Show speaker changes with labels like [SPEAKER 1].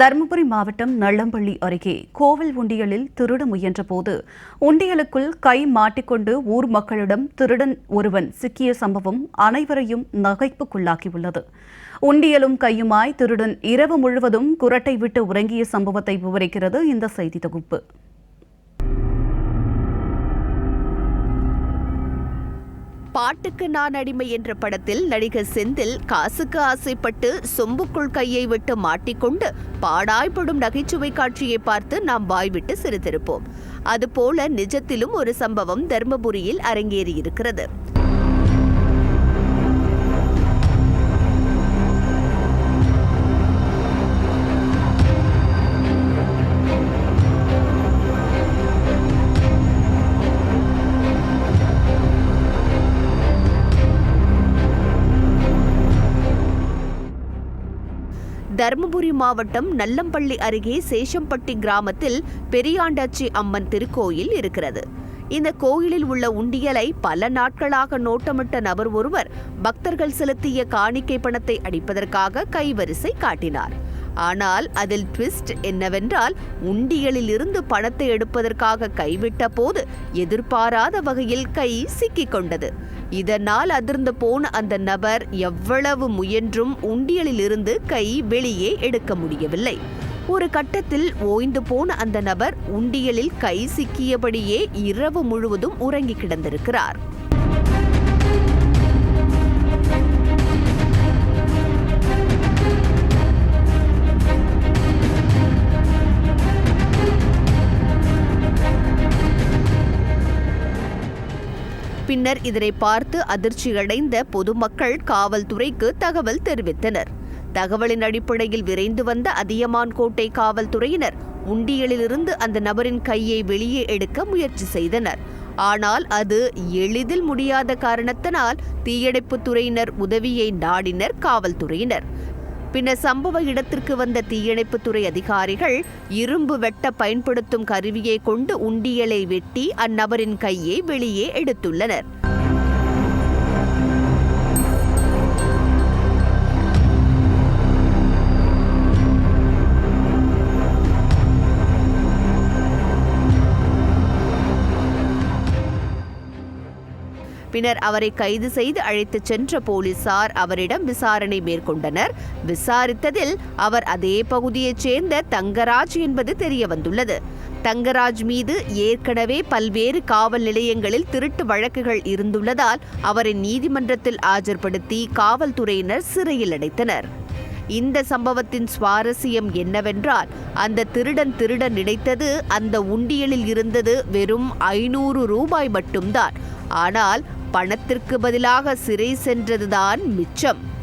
[SPEAKER 1] தருமபுரி மாவட்டம் நள்ளம்பள்ளி அருகே கோவில் உண்டியலில் திருட முயன்றபோது உண்டியலுக்குள் கை மாட்டிக்கொண்டு ஊர் மக்களிடம் திருடன் ஒருவன் சிக்கிய சம்பவம் அனைவரையும் நகைப்புக்குள்ளாக்கியுள்ளது. உண்டியலும் கையுமாய் திருடன் இரவு முழுவதும் குரட்டை விட்டு உறங்கிய சம்பவத்தை விவரிக்கிறது இந்த செய்தி தொகுப்பு.
[SPEAKER 2] பாட்டுக்கு நான் அடிமை என்ற படத்தில் நடிகர் செந்தில் காசுக்கு ஆசைப்பட்டு சொம்புக்குள் கையை விட்டு மாட்டிக்கொண்டு பாடாய்ப்படும் நகைச்சுவை காட்சியை பார்த்து நாம் வாய்விட்டு சிரித்திருப்போம். அதுபோல நிஜத்திலும் ஒரு சம்பவம் தர்மபுரியில் அரங்கேறியிருக்கிறது. தருமபுரி மாவட்டம் நல்லம்பள்ளி அருகே சேஷம்பட்டி கிராமத்தில் பெரியாண்டாச்சி அம்மன் திருக்கோயில் இருக்கிறது. இந்த கோயிலில் உள்ள உண்டியலை பல நாட்களாக நோட்டமிட்ட நபர் ஒருவர் பக்தர்கள் செலுத்திய காணிக்கை பணத்தை அடிப்பதற்காக கைவரிசை காட்டினார். ஆனால் அதில் ட்விஸ்ட் என்னவென்றால் உண்டியலில் இருந்து பணத்தை எடுப்பதற்காக கைவிட்ட போது எதிர்பாராத வகையில் கை சிக்கிக் கொண்டது. இதனால் அதிர்ந்து போன அந்த நபர் எவ்வளவு முயன்றும் உண்டியலிலிருந்து கை வெளியே எடுக்க முடியவில்லை. ஒரு கட்டத்தில் ஓய்ந்து போன அந்த நபர் உண்டியலில் கை சிக்கியபடியே இரவு முழுவதும் உறங்கி கிடந்திருக்கிறார். பின்னர் இதனை பார்த்து அதிர்ச்சியடைந்த பொதுமக்கள் காவல்துறைக்கு தகவல் தெரிவித்தனர். தகவலின் அடிப்படையில் விரைந்து வந்த அதியமான் கோட்டை காவல்துறையினர் உண்டியலிலிருந்து அந்த நபரின் கையை வெளியே எடுக்க முயற்சி செய்தனர். ஆனால் அது எளிதில் முடியாத காரணத்தினால் தீயணைப்புத் துறையினர் உதவியை நாடினர் காவல்துறையினர். பின்னர் சம்பவ இடத்திற்கு வந்த தீயணைப்புத்துறை அதிகாரிகள் இரும்பு வெட்ட பயன்படுத்தும் கருவியை கொண்டு உண்டியலை வெட்டி அந்நபரின் கையை வெளியே எடுத்துள்ளனர். பின்னர் அவரை கைது செய்து அழைத்துச் சென்ற போலீசார் அவரிடம் விசாரணை மேற்கொண்டனர். விசாரித்ததில் அவர் அதே பகுதியைச் சேர்ந்த தங்கராஜ் என்பது தெரிய வந்துள்ளது தங்கராஜ் மீது ஏற்கனவே பல்வேறு காவல் நிலையங்களில் திருட்டு வழக்குகள் இருந்துள்ளதால் அவரை நீதிமன்றத்தில் ஆஜர்படுத்தி காவல்துறையினர் சிறையில் அடைத்தனர். இந்த சம்பவத்தின் சுவாரஸ்யம் என்னவென்றால் அந்த திருடன் திருட நினைத்தது அந்த உண்டியலில் இருந்தது வெறும் ஐநூறு ரூபாய் மட்டும்தான். ஆனால் பணத்திற்கு பதிலாக சிறை சென்றதுதான் மிச்சம்.